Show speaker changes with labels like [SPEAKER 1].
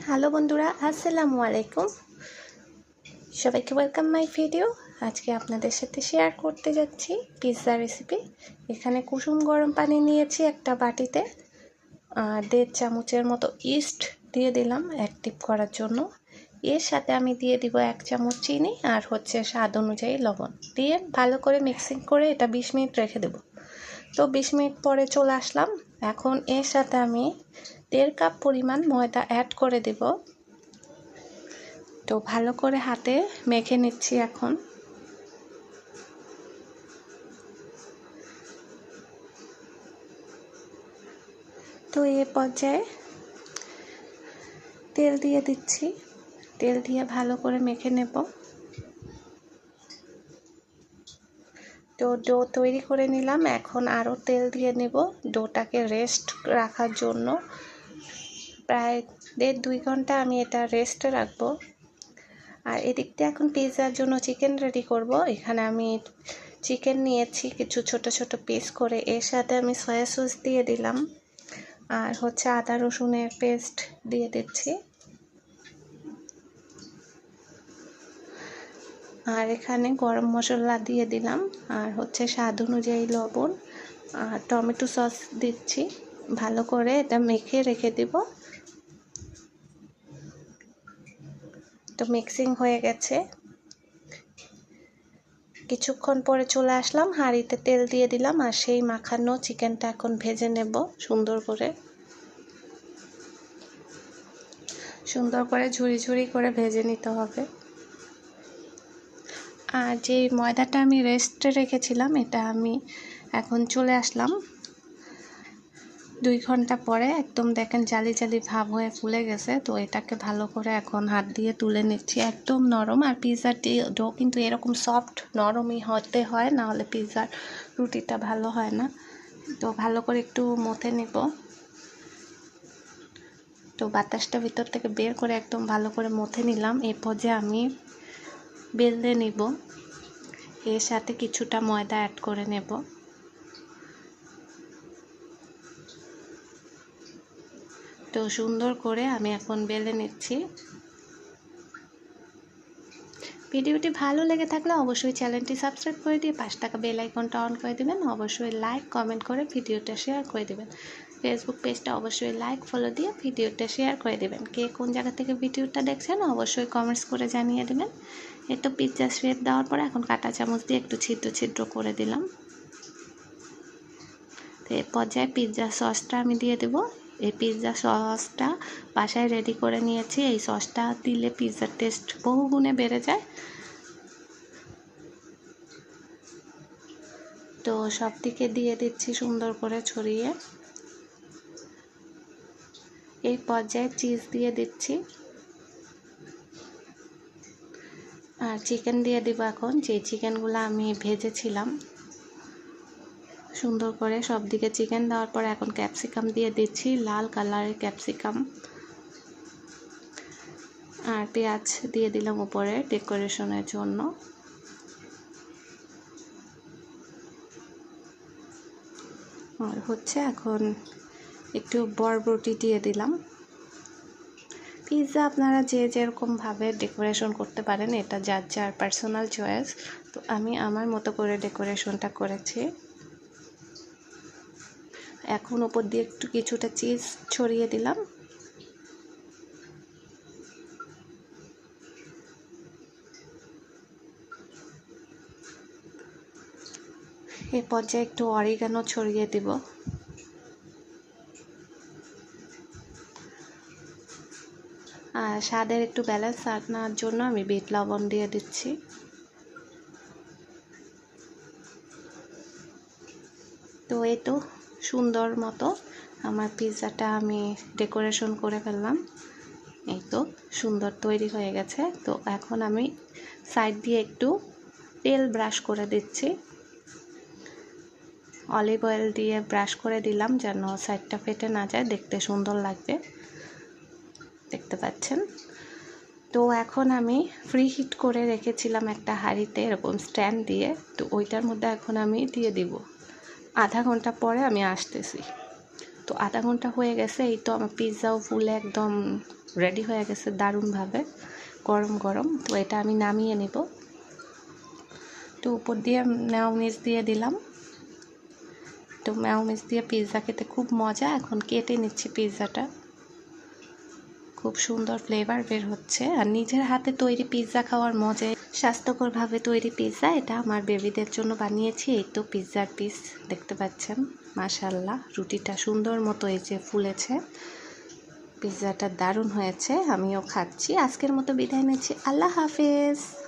[SPEAKER 1] Hello বন্ধুরা, আসসালামু আলাইকুম। সবাইকে ওয়েলকাম মাই ভিডিও আজকে আপনাদের সাথে শেয়ার করতে যাচ্ছি পিৎজা রেসিপি এখানে কুসুম গরম পানি নিয়েছি একটা বাটিতে। দেড় চামচের মতো ইস্ট দিয়ে দিলাম অ্যাক্টিভ করার জন্য। এর সাথে আমি দিয়ে দিব এক চামচ চিনি আর হচ্ছে স্বাদ অনুযায়ী লবণ। দিয়ে ভালো করে মিক্সিং করে এটা বিশ মিনিট রেখে দেব। তো বিশ মিনিট পরে চলে আসলাম। এখন এর সাথে আমি দেড় কাপ পরিমাণ ময়দা অ্যাড করে দেব। তো ভালো করে হাতে মেখে নিচ্ছি এখন। তো এ পর্যায়ে তেল দিয়ে দিচ্ছি। তেল দিয়ে ভালো করে মেখে নেব। তো ডো তৈরি করে নিলাম। এখন আরও তেল দিয়ে নেব। ডোটাকে রেস্ট রাখার জন্য। প্রায় দেড় দুই ঘণ্টা আমি এটা রেস্টে রাখব। আর এদিক দিয়ে এখন পিৎজার জন্য চিকেন রেডি করব। এখানে আমি চিকেন নিয়েছি, কিছু ছোট ছোট পিস করে। এর সাথে আমি সয়া সস দিয়ে দিলাম। আর হচ্ছে আদা রসুনের পেস্ট দিয়ে দিচ্ছি। আর এখানে গরম মশলা দিয়ে দিলাম। আর হচ্ছে স্বাদ অনুযায়ী লবণ। আর টমেটো সস দিচ্ছি। ভালো করে এটা মেখে রেখে দিব। তো মিক্সিং হয়ে গেছে। কিছুক্ষণ পরে চলে আসলাম, হাঁড়িতে তেল দিয়ে দিলাম আর সেই মাখানো চিকেনটা এখন ভেজে নেব সুন্দর করে। সুন্দর করে ঝুড়ি ঝুড়ি করে ভেজে নিতে হবে। আর যে ময়দাটা আমি রেস্টে রেখেছিলাম, এটা আমি এখন চলে আসলাম। দুই ঘণ্টা পরে একদম দেখেন জালি জালি ভাব হয়ে ফুলে গেছে, তো এটাকে ভালো করে এখন হাত দিয়ে তুলে নিচ্ছি। একদম নরম, আর পিৎজার ডো কিন্তু এরকম সফট নরমই হতে হয়, না হলে পিৎজার রুটিটা ভালো হয় না। তো ভালো করে একটু মথে নেব। তো বাতাসটা ভিতর থেকে বের করে একদম ভালো করে মথে নিলাম। এই পর্যায়ে আমি বেলে নিব। এর সাথে কিছুটা ময়দা অ্যাড করে নেব। তো সুন্দর করে আমি এখন বেলে নিচ্ছি। ভিডিওটি ভালো লেগে থাকলে অবশ্যই চ্যানেলটি সাবস্ক্রাইব করে দিয়ে পাঁচ টাকা বেল আইকনটা অন করে দেবেন। অবশ্যই লাইক, কমেন্ট করে ভিডিওটা শেয়ার করে দেবেন। ফেসবুক পেজটা অবশ্যই লাইক ফলো দিয়ে ভিডিওটা শেয়ার করে দেবেন। কে কোন জায়গা থেকে ভিডিওটা দেখছেন অবশ্যই কমেন্টস করে জানিয়ে দেবেন। তো পিৎজা শেপ দেওয়ার পরে এখন কাটা চামচ দিয়ে একটু ছিদ্র ছিদ্র করে দিলাম। তো এর পর্যায়ে পিৎজা সসটা আমি দিয়ে দেবো। এই পিৎজা সসটা বাসায় রেডি করে নিয়েছি। এই সসটা দিলে পিৎজার টেস্ট বহু গুণে বেড়ে যায়। তো সব দিকে দিয়ে দিচ্ছি সুন্দর করে ছড়িয়ে। এই পর্যায়ে চিজ দিয়ে দিচ্ছি। আর চিকেন দিয়ে দিব এখন। যে চিকেনগুলো আমি ভেজেছিলাম সুন্দর করে সব দিকে চিকেন দেওয়ার পর এখন ক্যাপসিকাম দিয়ে দিচ্ছি, লাল কালারের ক্যাপসিকাম। আর পেঁয়াজ দিয়ে দিলাম উপরে ডেকোরেশনের জন্য। আর হচ্ছে এখন একটু বরবটি দিয়ে দিলাম। পিৎজা আপনারা যে যেরকমভাবে ডেকোরেশন করতে পারেন, এটা যার যার পার্সোনাল চয়েস। তো আমি আমার মতো করে ডেকোরেশনটা করেছি। এখন ওপর দিয়ে একটু কিছুটা চিজ ছড়িয়ে দিলাম। এই পর্যায়ে একটু অরিগানো ছড়িয়ে দিব। আর স্বাদের একটু ব্যালেন্স আনার জন্য আমি বিট লবণ দিয়ে দিচ্ছি। তো এই তো সুন্দর মতো আমার পিৎজাটা আমি ডেকোরেশন করে ফেললাম। এই তো সুন্দর তৈরি হয়ে গেছে। তো এখন আমি সাইড দিয়ে একটু তেল ব্রাশ করে দিচ্ছি। অলিভ অয়েল দিয়ে ব্রাশ করে দিলাম যেন সাইডটা ফেটে না যায়। দেখতে সুন্দর লাগবে দেখতে পাচ্ছেন? তো এখন আমি ফ্রি হিট করে রেখেছিলাম একটা হাঁড়িতে এরকম স্ট্যান্ড দিয়ে। তো ওইটার মধ্যে এখন আমি দিয়ে দিব। আধা ঘণ্টা পরে আমি আসতেছি। তো আধা ঘণ্টা হয়ে গেছে, এই তো আমার পিৎজাও ফুলে একদম রেডি হয়ে গেছে দারুণভাবে, গরম গরম। তো এটা আমি নামিয়ে নেব। তো উপর দিয়ে ম্যাওনিজ দিয়ে দিলাম। তো ম্যাওনিজ দিয়ে পিৎজা খেতে খুব মজা, এখন কেটে নিচ্ছি পিৎজাটা। খুব সুন্দর ফ্লেভার বের হচ্ছে। আর নিজের হাতে তৈরি পিৎজা খাওয়ার মজায় স্বাস্থ্যকরভাবে তৈরি পিৎজা এটা আমার বেবিদের জন্য বানিয়েছি। এই তো পিৎজার পিস দেখতে পাচ্ছেন। মাশাল্লাহ রুটিটা সুন্দর মতো এই যে ফুলেছে। পিৎজাটা দারুণ হয়েছে, আমিও খাচ্ছি। আজকের মতো বিদায় নিচ্ছি। আল্লাহ হাফেজ।